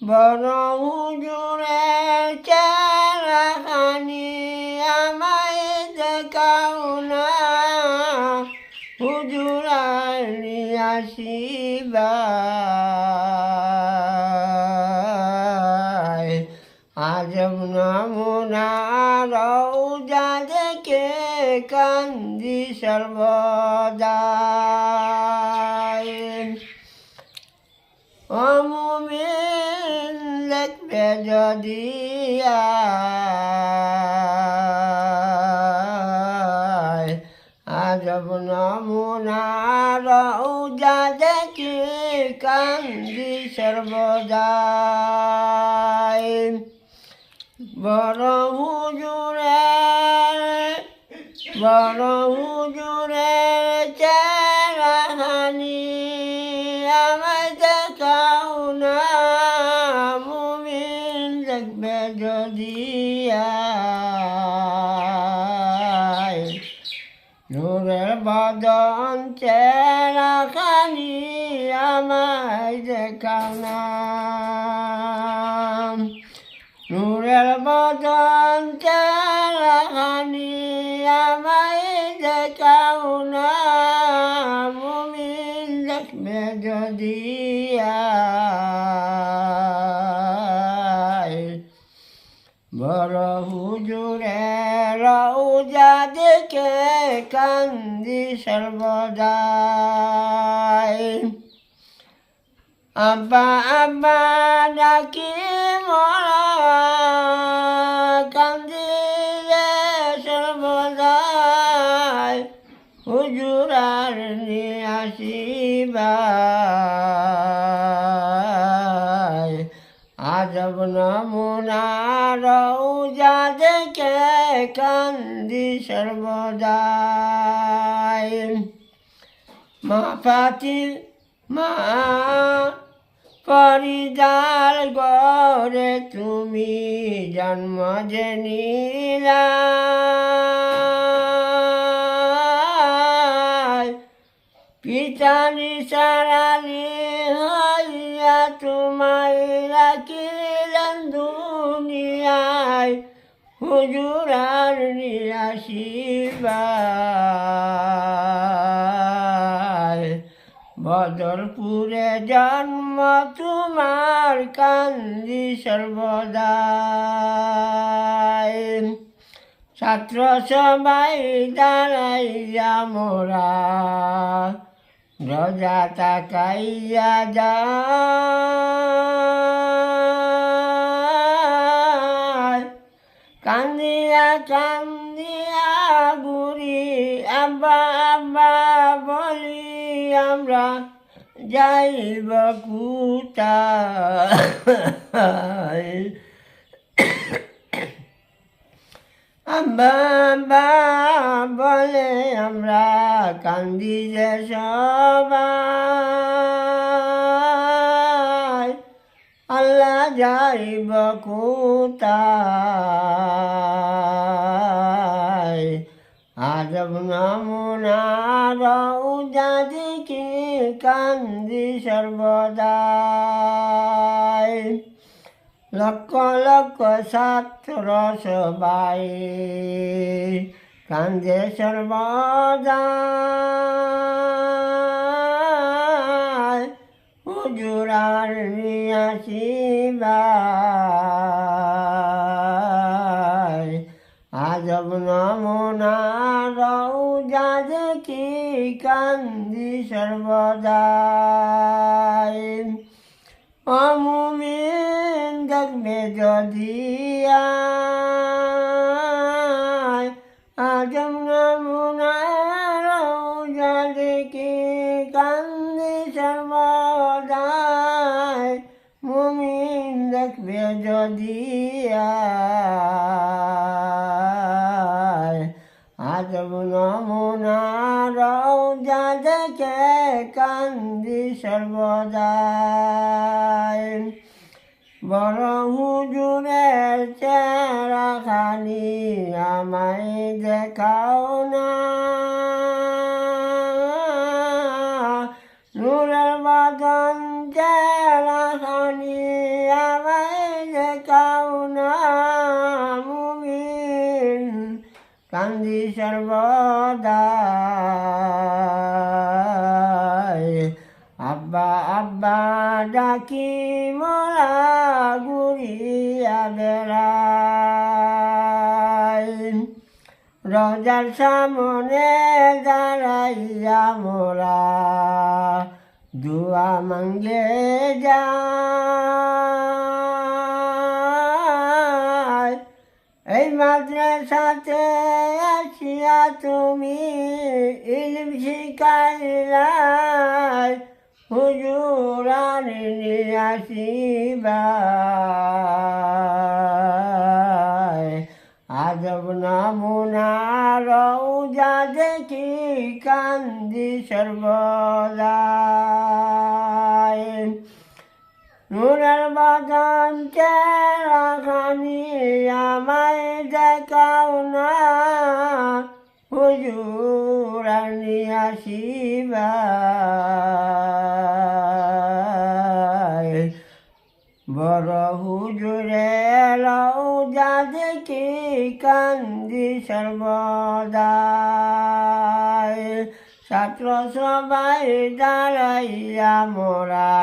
বড় হুজুরের চেরাখানি আমায় দেখাও না। হুজুরার নিয়াসিবাই আজম নমুনা রৌজা দেখে কান্দি সর্বদাই দেখবে যদি। আজব নমুনার রৌজা দেখি কান্দি সর্বদাই বড় হুজুরের বড় হুজুরের চেরাহানি আয়। নূরের বদন চেরাখানি আমায় দেখাও না নূরের বদন চারাহানি আমায় দেখাও না মুমিন দেখবে যদি বড় হুজুরের রৌজা দেখে কান্দি সর্বদাই। আব্বা আব্বা ডাকি আজব নমুনা রৌজা দেখে কান্দি সর্বদাই। মা পাতি মা পরিদার গরে তুমি জন্ম যে নিলাই তোমায় রাখিলেন দুনিয়ায় হুজুরার নিরাশিবায় বদরপুরে জন্ম তোমার কান্দি সর্বদাই। ছাত্র সবাই দাঁড়াইয়া মোরা রজা তাকাইয়া যায়। কান্দিয়া কান্দিয়া গুড়ি আব্বা আব্বা বলি আমরা যাইব কুতায় আব্বা বলে আমরা কান্দি যে সবাই। আল্লাহ যাইব কোথায়? আজব নমুনা রৌজা দেখি কান্দি সর্বদাই। লক্ষ লক্ষ ছাত্র সবাই কান্দে সর্বদাই হুজুরার নিয়াসিবাই। আজব নমুনা রৌজা দেখি কান্দি সর্বদাই। অমুমিন যদি আয়। আজম নমুনা রৌজা দেখি কান্দি সর্বদাই মুমিন দেখবে যদি আয়। আজব নমুনা রৌজা দেখে কান্দি সর্বদাই বড় হুজুরের চেহারা খালি আমায় দেখাও না। নূরের বাদন চেহারা খালি আমায় দেখাও না, মুমিন কান্দিস রজার সামনে দাঁড়াইয়া মোরা দুয়া মঙ্গে যা। এই মাদ্রাসাতে আসিয়া তুমি ইলম শিখাইলাই হুজুরান আসিবাই কান্দি সর্বদাই। নুরের বদন চেরাখানি আমায় দেখাও না। হুজুরানি আসিবাই। বড় হুজুরে রৌজা দেখি কান্দি সর্বদাই। ছাত্র সবাই দাঁড়াইয়া মোরা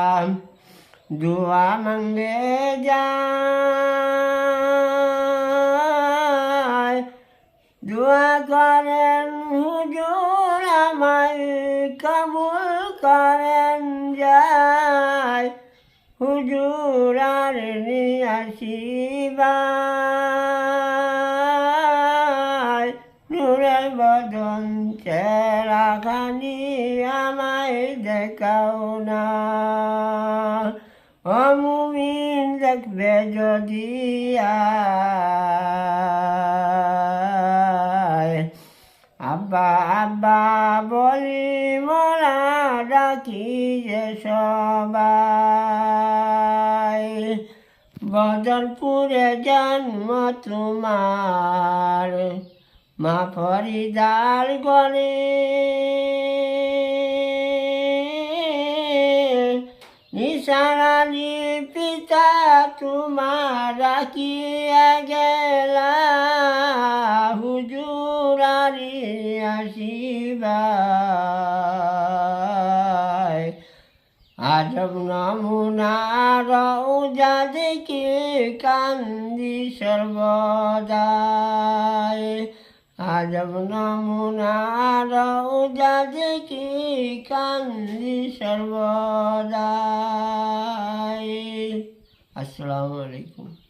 দুয়া মঙ্গে যায়। দুয়া করেন হুজুর আমায়, কবুল করেন যায়। হুজুর আর নিয়াসিবাই চেরাখানি আমায় দেখাও না। অমুমিন দেখবে যদি আব্বা আব্বা, বলি মোরা ডাকি যে সবাই। বদরপুরে জন্ম তোমার। মা ফরিদার গলে। নিশারানি পিতা তোমার রাখিয়া গেলা হুজুরারি আসিবাই। আজব নমুনা রৌজা দেখি কান্দি সর্বদাই। আজব নমুনার রৌজা দেখি কান্দি সর্বদাই। আসসালামু আলাইকুম।